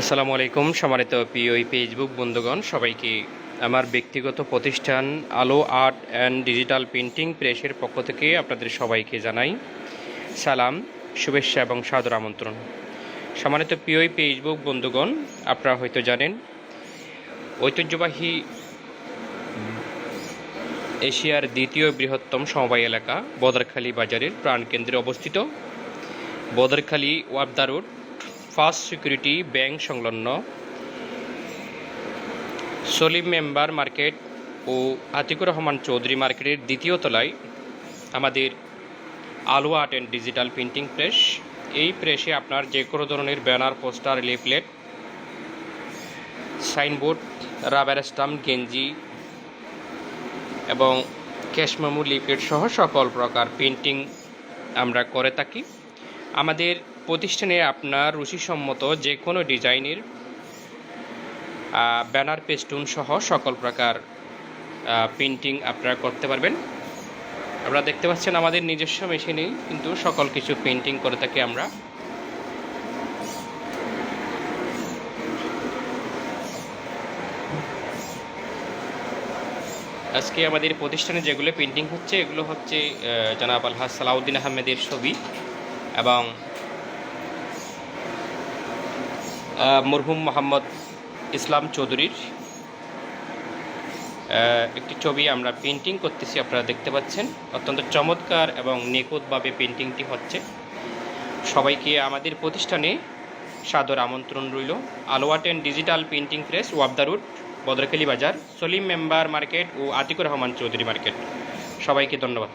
আসসালামু আলাইকুম, সম্মানিত এই ফেসবুক বন্ধুগণ, সবাইকে আমার ব্যক্তিগত প্রতিষ্ঠান আলো আর্ট অ্যান্ড ডিজিটাল প্রিন্টিং প্রেসের পক্ষ থেকে আপনাদের সবাইকে জানাই সালাম, শুভেচ্ছা এবং সাদর আমন্ত্রণ। সম্মানিত প্রিয় এই ফেসবুক বন্ধুগণ, আপনারা হয়তো জানেন, ঐতিহ্যবাহী এশিয়ার দ্বিতীয় বৃহত্তম সমবায় এলাকা বদরখালী বাজারের প্রাণকেন্দ্রে অবস্থিত। বদরখালী ওয়াবদা রোড ফার্স্ট সিকিউরিটি ব্যাংক সংলগ্ন সলিম মেম্বার মার্কেট ও আতিকুর রহমান চৌধুরী মার্কেটের দ্বিতীয় তলায় আমাদের Alo art and digital printing press. এই প্রেসে আপনার যে কোনো ধরনের banner, poster, leaflet, signboard, rubber stamp গেঞ্জি এবং ক্যাশমেমো লিফলেট সহ সকল প্রকার প্রিন্টিং আমরা করে থাকি। আমাদের প্রতিষ্ঠানে আপনার রুচিসম্মত যে কোনো ডিজাইনের ব্যানার পেস্টুন সহ সকল প্রকার প্রিন্টিং আপনারা করতে পারবেন। আপনারা দেখতে পাচ্ছেন আমাদের নিজস্ব মেশিনেই কিন্তু সকল কিছু প্রিন্টিং করে থাকি আমরা। আজকে আমাদের প্রতিষ্ঠানে যেগুলো প্রিন্টিং হচ্ছে, এগুলো হচ্ছে জনাব আলহাজ সালাউদ্দিন আহমেদের ছবি এবং মরহুম মোহাম্মদ ইসলাম চৌধুরীর একটি ছবি আমরা পেন্টিং করতেছি, আপনারা দেখতে পাচ্ছেন। অত্যন্ত চমৎকার এবং নিখুঁতভাবে পেন্টিংটি হচ্ছে। সবাইকে আমাদের প্রতিষ্ঠানে সাদর আমন্ত্রণ রইল। Alo art and digital painting press Wabda route Badarkhali Bazar, Salim member market O Atikur Rahman Chowdhury market. সবাইকে ধন্যবাদ।